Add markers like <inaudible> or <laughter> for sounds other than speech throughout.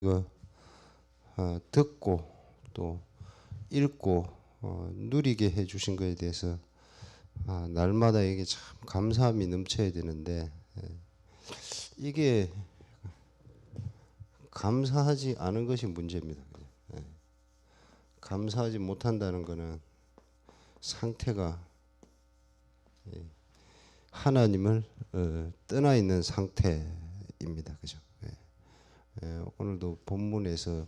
이거 어, 듣고 또 읽고 어, 누리게 해주신 것에 대해서 아, 날마다 이게 참 감사함이 넘쳐야 되는데 예, 이게 감사하지 않은 것이 문제입니다. 예. 감사하지 못한다는 것은 상태가 예, 하나님을 어, 떠나 있는 상태입니다. 그죠? 예. 예, 오늘도 본문에서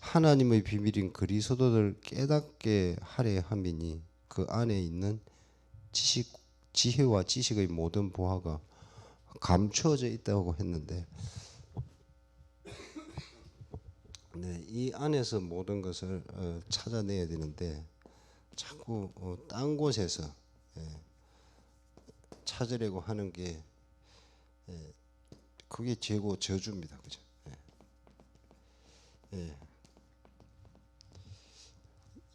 하나님의 비밀인 그리스도를 깨닫게 하려 함이니 그 안에 있는 지식, 지혜와 지식의 모든 보화가 감추어져 있다고 했는데, 네, 이 안에서 모든 것을 어, 찾아내야 되는데 자꾸 어, 딴 곳에서 예, 찾으려고 하는 게 예, 그게 죄고 저주입니다, 그죠? 예. 예.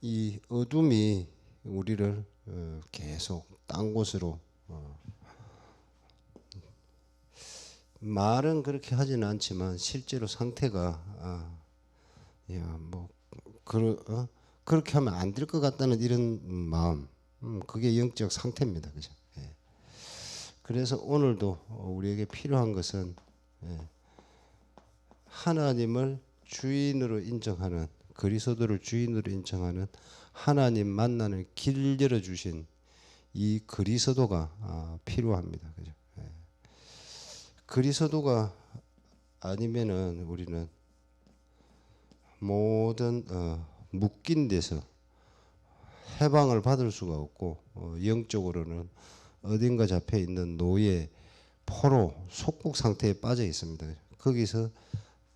이 어둠이 우리를 어, 계속 딴 곳으로 어, 말은 그렇게 하지는 않지만 실제로 상태가 아, 야 뭐 그 어? 그렇게 하면 안 될 것 같다는 이런 마음, 음, 그게 영적 상태입니다, 그죠? 예. 그래서 오늘도 우리에게 필요한 것은 예, 하나님을 주인으로 인정하는 그리스도를 주인으로 인정하는 하나님 만나는 길 열어 주신 이 그리스도가 아, 필요합니다. 그죠? 예. 그리스도가 아니면은 우리는 모든 어, 묶인 데서 해방을 받을 수가 없고 어, 영적으로는 어딘가 잡혀 있는 노예 포로 속국 상태에 빠져 있습니다. 거기서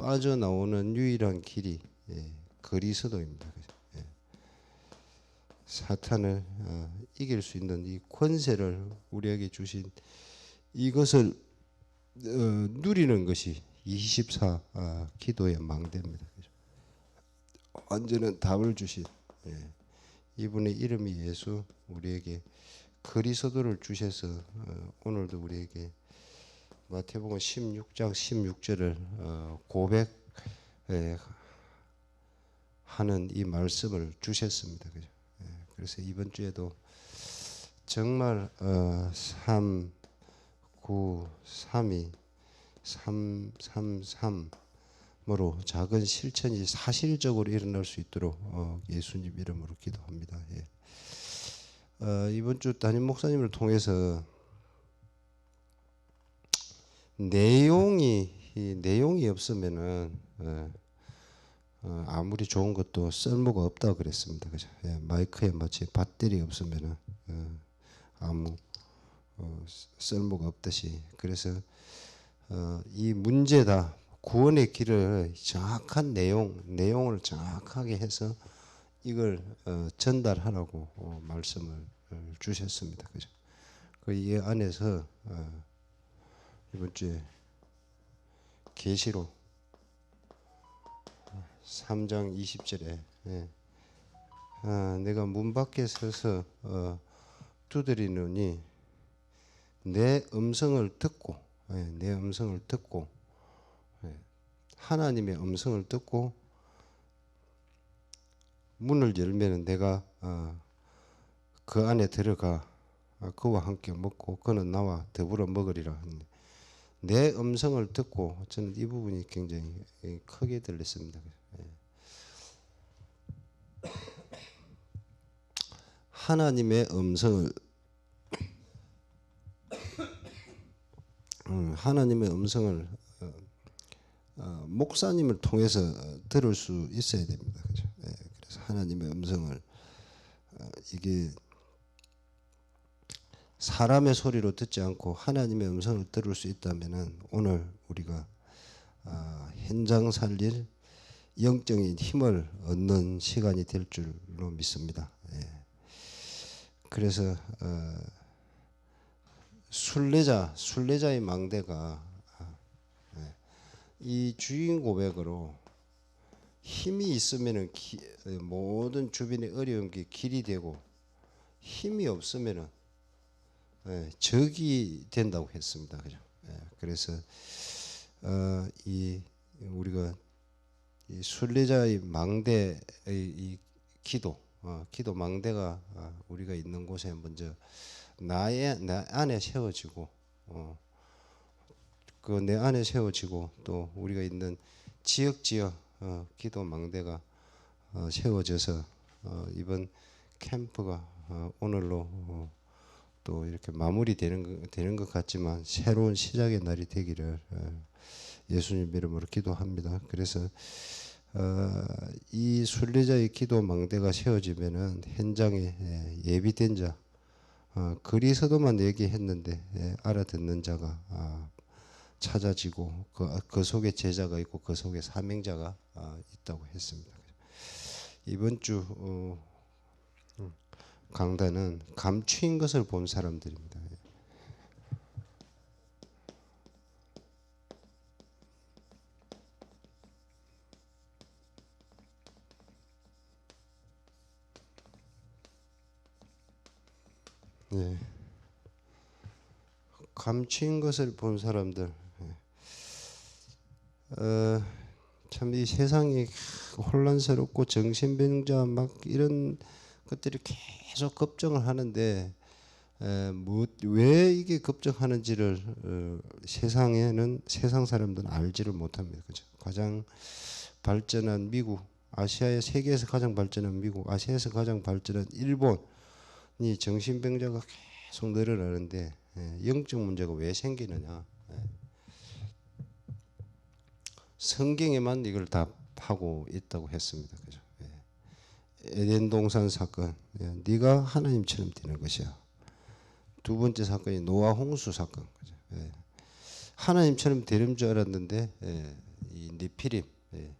빠져나오는 유일한 길이 예, 그리스도입니다. 예. 사탄을 어, 이길 수 있는 이 권세를 우리에게 주신 이것을 어, 누리는 것이 24 아, 기도의 망대입니다. 완전한 답을 주신 예. 이분의 이름이 예수 우리에게 그리스도를 주셔서 어, 오늘도 우리에게 마태복음 16장 16절을 어, 고백 예, 하는 이 말씀을 주셨습니다. 그죠? 예, 그래서 이번 주에도 정말 어, 3, 9, 3이 3, 3, 3으로 작은 실천이 사실적으로 일어날 수 있도록 어, 예수님 이름으로 기도합니다. 예. 어, 이번 주 담임 목사님을 통해서 내용이 내용이 없으면은 예, 어, 아무리 좋은 것도 쓸모가 없다고 그랬습니다. 그죠? 예, 마이크에 마치 배터리 없으면은 어, 아무 어, 쓸모가 없듯이 그래서 어, 이 문제다 구원의 길을 정확한 내용 내용을 정확하게 해서 이걸 어, 전달하라고 어, 말씀을 어, 주셨습니다. 그죠? 그 이 안에서 어, 이번 주에 계시록 3장 20절에 예. 아, 내가 문 밖에 서서 어, 두드리노니 내 음성을 듣고 예, 내 음성을 듣고 예, 하나님의 음성을 듣고 문을 열면은 내가 어, 그 안에 들어가 아, 그와 함께 먹고 그는 나와 더불어 먹으리라 하는데 내 음성을 듣고 저는 이 부분이 굉장히 크게 들렸습니다. 예. 하나님의 음성을 음, 하나님의 음성을 어, 어, 목사님을 통해서 들을 수 있어야 됩니다. 예, 그래서 하나님의 음성을 어, 이게 사람의 소리로 듣지 않고 하나님의 음성을 들을 수 있다면은 오늘 우리가 아, 현장 살릴 영적인 힘을 얻는 시간이 될 줄로 믿습니다. 예. 그래서 어, 순례자 순례자의 망대가 아, 예. 이 주인 고백으로 힘이 있으면은 모든 주변의 어려운 게 길이 되고 힘이 없으면은 예, 적이 된다고 했습니다. 그죠? 예, 그래서 어, 이 우리가 이 순례자의 망대의 이 기도, 어, 기도 망대가 아, 우리가 있는 곳에 먼저 나의 내 안에 세워지고, 어, 그 내 안에 세워지고 또 우리가 있는 지역 지역 어, 기도 망대가 어, 세워져서 어, 이번 캠프가 어, 오늘로 어, 또 이렇게 마무리되는 것- 되는 것 같지만 새로운 시작의 날이 되기를 어, 예수님 이름으로 기도합니다. 그래서 어, 이 순례자의 기도 망대가 세워지면은 현장에 예, 예비된 자 어, 그리스도만 얘기했는데 예, 알아듣는 자가 아, 찾아지고 그, 그 속에 제자가 있고 그 속에 사명자가 아, 있다고 했습니다. 이번 주 강단은 감추인 것을 본 사람들입니다. 네. 감추인 것을 본 사람들. 어, 참이 세상이 혼란스럽고 정신병자 막 이런 것들이 계속 걱정을 하는데 에, 뭐, 왜 이게 걱정하는지를 어, 세상에는 세상 사람들은 알지를 못합니다. 그죠? 가장 발전한 미국, 아시아의 세계에서 가장 발전한 미국, 아시아에서 가장 발전한 일본이 정신병자가 계속 늘어나는데 예, 영적 문제가 왜 생기느냐? 예. 성경에만 이걸 답하고 있다고 했습니다. 그죠? 예. 에덴 동산 사건, 예, 네가 하나님처럼 되는 것이야. 두 번째 사건이 노아 홍수 사건, 그죠? 예. 하나님처럼 되는 줄 알았는데 예, 이 니피림, 예.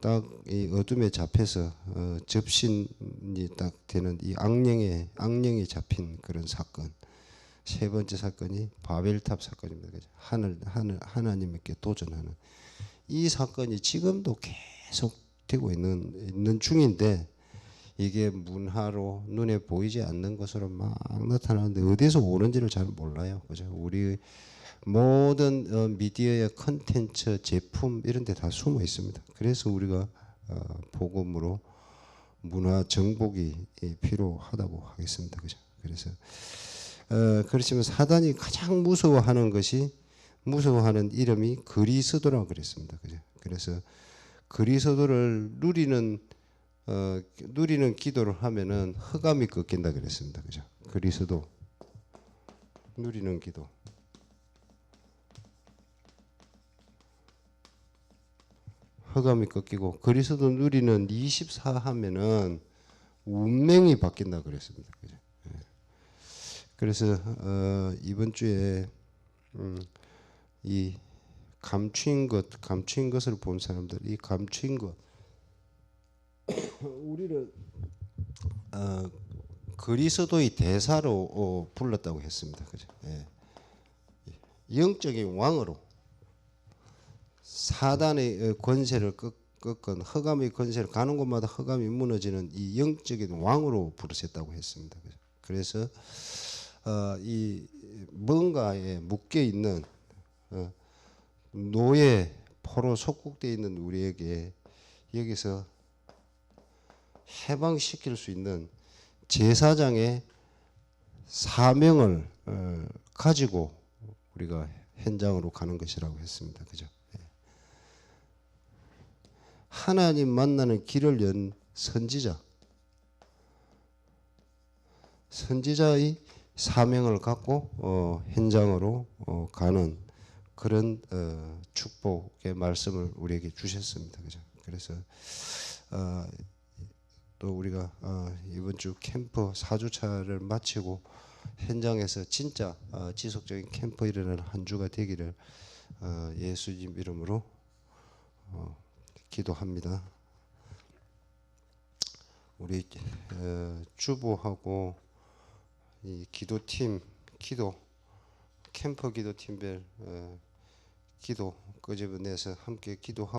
딱이 어둠에 잡혀서 어, 접신이 딱 되는 이 악령에 악령이 잡힌 그런 사건. 세 번째 사건이 바벨탑 사건입니다. 그죠? 하늘 하늘 하나님께 도전하는 이 사건이 지금도 계속 되고 있는 있는 중인데 이게 문화로 눈에 보이지 않는 것으로 막 나타나는데 어디서 오는지를 잘 몰라요. 그죠? 우리 모든 어, 미디어의 컨텐츠, 제품 이런 데 다 숨어 있습니다. 그래서 우리가 어, 복음으로 문화 정복이 예, 필요하다고 하겠습니다. 그죠? 그래서 어, 그렇지만 사단이 가장 무서워하는 것이 무서워하는 이름이 그리스도라고 그랬습니다. 그죠? 그래서 그리스도를 누리는 어, 누리는 기도를 하면은 흑암이 꺾인다 그랬습니다. 그죠? 그리스도 누리는 기도. 흑암이 꺾이고 그리스도 누리는 24 하면은 운명이 바뀐다 그랬습니다. 그죠? 예. 그래서 어, 이번 주에 음, 이 감추인 것, 감추인 것을 본 사람들, 이 감추인 것, <coughs> 우리를 어, 그리스도의 대사로 어, 불렀다고 했습니다. 그죠? 예. 영적인 왕으로 사단의 어, 권세를 꺾, 꺾은 흑암의 권세를 가는 곳마다 흑암이 무너지는 이 영적인 왕으로 부르셨다고 했습니다. 그죠? 그래서 어, 이 뭔가에 묶여 있는 어, 노예 포로 속국되어 있는 우리에게 여기서 해방시킬 수 있는 제사장의 사명을 어, 가지고 우리가 현장으로 가는 것이라고 했습니다. 그죠? 예. 하나님 만나는 길을 연 선지자. 선지자의 사명을 갖고 어, 현장으로 어, 가는 그런 어, 축복의 말씀을 우리에게 주셨습니다. 그죠? 그래서 어, 또 우리가 어, 이번 주 캠프 4주차를 마치고 현장에서 진짜 어, 지속적인 캠프 일어나는 한 주가 되기를 어, 예수님 이름으로 어, 기도합니다. 우리 어, 주보하고 이 기도팀 기도 캠프 기도팀별 어, 기도 끄집어내서 함께 기도하고